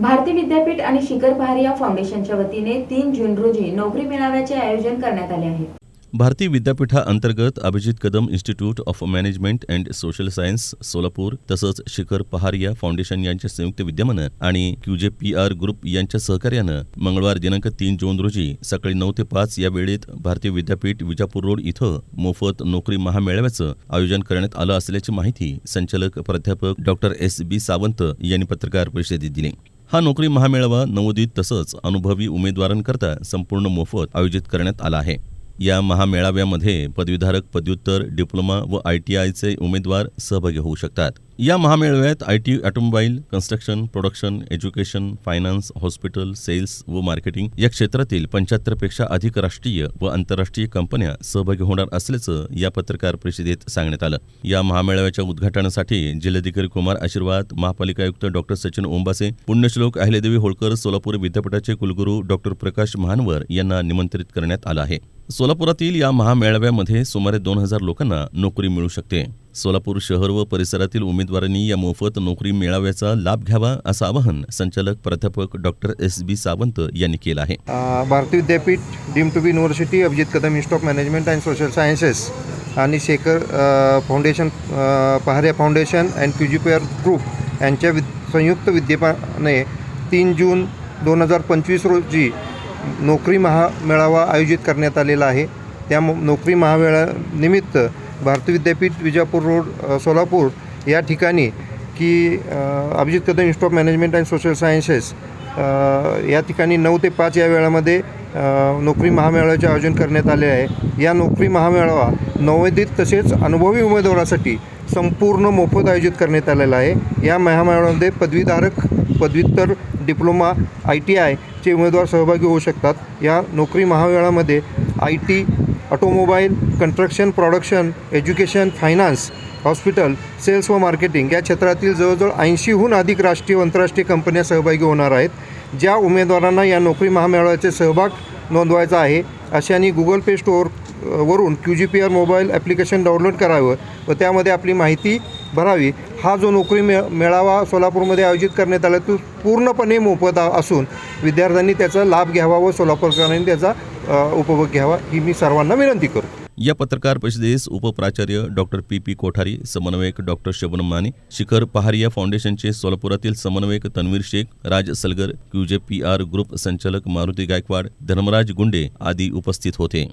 भारती विद्यापीठ आणि शिखर पहारिया फाउंडेशनच्या वतीने तीन जून रोजी नोकरी मेळाव्याचे आयोजन करण्यात आले आहे. Bharati विद्यापीठाअंतर्गत Abhijit Kadam institute of management and social science Solapur तसंच शिखर पहारिया फाउंडेशन यांच्या संयुक्त विद्यमानं आणि क्यूजे पी आर ग्रुप यांच्या सहकार्यानं मंगळवार दिनांक तीन जून रोजी सकाळी नऊ ते पाच या वेळेत भारतीय विद्यापीठ विजापूर रोड इथं मोफत नोकरी महामेळाव्याचं आयोजन करण्यात आलं असल्याची माहिती संचालक प्राध्यापक डॉक्टर एस बी सावंत यांनी पत्रकार परिषदेत दिली. हा नोकरी महामेळावा नवोदित तसंच अनुभवी उमेदवारांकरता संपूर्ण मोफत आयोजित करण्यात आला आहे. या महामेळाव्यामध्ये पदवीधारक पदव्युत्तर डिप्लोमा व आय टी आयचे उमेदवार सहभागी होऊ शकतात. या महामेळाव्यात I T automobile construction production education finance hospital sales व मार्केटिंग या क्षेत्रातील पंच्याहत्तरपेक्षा अधिक राष्ट्रीय व आंतरराष्ट्रीय कंपन्या सहभागी होणार असल्याचं या पत्रकार परिषदेत सांगण्यात आलं. या महामेळाव्याच्या उद्घाटनासाठी जिल्हाधिकारी कुमार आशीर्वाद महापालिका आयुक्त डॉक्टर सचिन ओंबासे पुण्यश्लोक अहिल्यादेवी होळकर सोलापूर विद्यापीठाचे कुलगुरू डॉक्टर प्रकाश महानवर यांना निमंत्रित करण्यात आलं आहे. सोलापुरातील या महामेळाव्यामध्ये सुमारे दोन हजार लोकांना नोकरी मिळू शकते. सोलापूर शहर व परिसरातील उमेदवारांनी या मोफत नोकरी मेळाव्याचा लाभ घ्यावा असं आवाहन संचालक प्राध्यापक डॉक्टर एस बी सावंत यांनी केलं आहे. Bharatiya Vidyapeeth deem to be university Abhijit Kadam institute of management and social sciences आणि Shekhar foundation a, foundation and Q G P R group यांच्या वि संयुक्त विद्यमाने तीन जून दोन हजार पंचवीस रोजी नोकरी महामेळावा आयोजित करण्यात आलेला आहे. त्या नोकरी महामेळा निमित्त भारती विद्यापीठ विजापूर रोड सोलापूर या ठिकाणी की Abhijit Kadam institute of management and social sciences या ठिकाणी नऊ ते पाच या वेळामध्ये नोकरी महामेळाव्याचे आयोजन करण्यात आले आहे. या नोकरी महामेळावा नवोदित तसेच अनुभवी उमेदवारासाठी संपूर्ण मोफत आयोजित करण्यात आलेला आहे. या महामेळाव्यामध्ये पदवीधारक पदव्युत्तर डिप्लोमा आय टी आयचे उमेदवार सहभागी होऊ शकतात. या नोकरी महामेळामध्ये I T automobile construction production education finance hospital sales व मार्केटिंग या क्षेत्रातील जवळजवळ ऐंशीहून अधिक राष्ट्रीय व आंतरराष्ट्रीय कंपन्या सहभागी होणार आहेत. ज्या उमेदवारांना या नोकरी महामेळाव्याचे सहभाग नोंदवायचा आहे. अशांनी गुगल पे स्टोअर वरून Q G P R mobile application download करावं व त्यामध्ये आपली माहिती भरावी. हा जो नोकरी मे मेळावा सोलापूरमध्ये आयोजित करण्यात आला तो पूर्णपणे मोफत असून विद्यार्थ्यांनी त्याचा लाभ घ्यावा व सोलापूरकरांनी त्याचा उपभोग घ्यावा ही मी सर्वांना विनंती करतो. या पत्रकार परिषदेस उपप्राचार्य डॉक्टर पी पी कोठारी समन्वयक डॉक्टर शबनम माने शिखर पहारिया फाउंडेशनचे सोलापुरातील समन्वयक Tanveer Shaikh Raj Salgar Q G P R group संचालक मारुती गायकवाड धर्मराज गुंडे आदी उपस्थित होते.